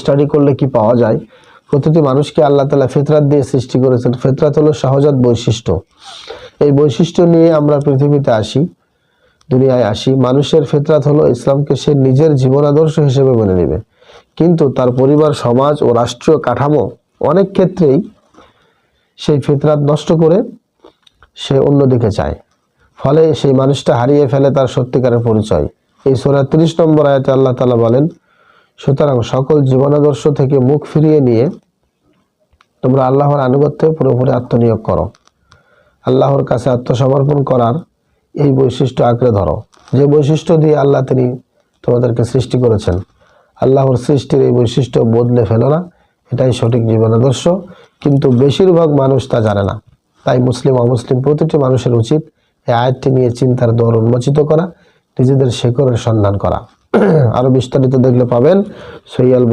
Study করলে কি পাওয়া যায়? প্রতিটি মানুষকে আল্লাহ তালা ফিতরাত দিয়ে সৃষ্টি করেছেন। ফিতরাত হলো সহজাত বৈশিষ্ট্য। এই বৈশিষ্ট্য নিয়ে আমরা পৃথিবীতে আসি, দুনিয়ায় আসি। মানুষের ফিতরাত হলো ইসলামকে সে নিজের জীবন আদর্শ হিসেবে মেনে নেবে। কিন্তু তার পরিবার, সমাজ ও রাষ্ট্রীয় কাঠামো অনেক ক্ষেত্রেই সেই ফিতরাত নষ্ট করে সে অন্যদিকে চায় ফলে সেই মানুষটা হারিয়ে ফেলে তার সত্যিকারের পরিচয়। এই সোরা তিরিশ নম্বর আয়াতে আল্লাহ তালা বলেন সুতরাং সকল জীবনাদর্শ থেকে মুখ ফিরিয়ে নিয়ে তোমরা আল্লাহর আনুগত্যে পুরোপুরি আত্মনিয়োগ করো। আল্লাহর কাছে আত্মসমর্পণ করার এই বৈশিষ্ট্য আঁকড়ে ধরো। যে বৈশিষ্ট্য দিয়ে আল্লাহ তিনি তোমাদেরকে সৃষ্টি করেছেন, আল্লাহর সৃষ্টির এই বৈশিষ্ট্য বদলে ফেলো না। এটাই সঠিক জীবনাদর্শ। কিন্তু বেশিরভাগ মানুষ তা জানে না। তাই মুসলিম, অমুসলিম প্রতিটি মানুষের উচিত এই আয়াতটি নিয়ে চিন্তার দৌড় উন্মোচিত করা, নিজেদের শেকড়ের সন্ধান করা। আরও বিস্তারিত দেখলে পাবেন সৈয়াল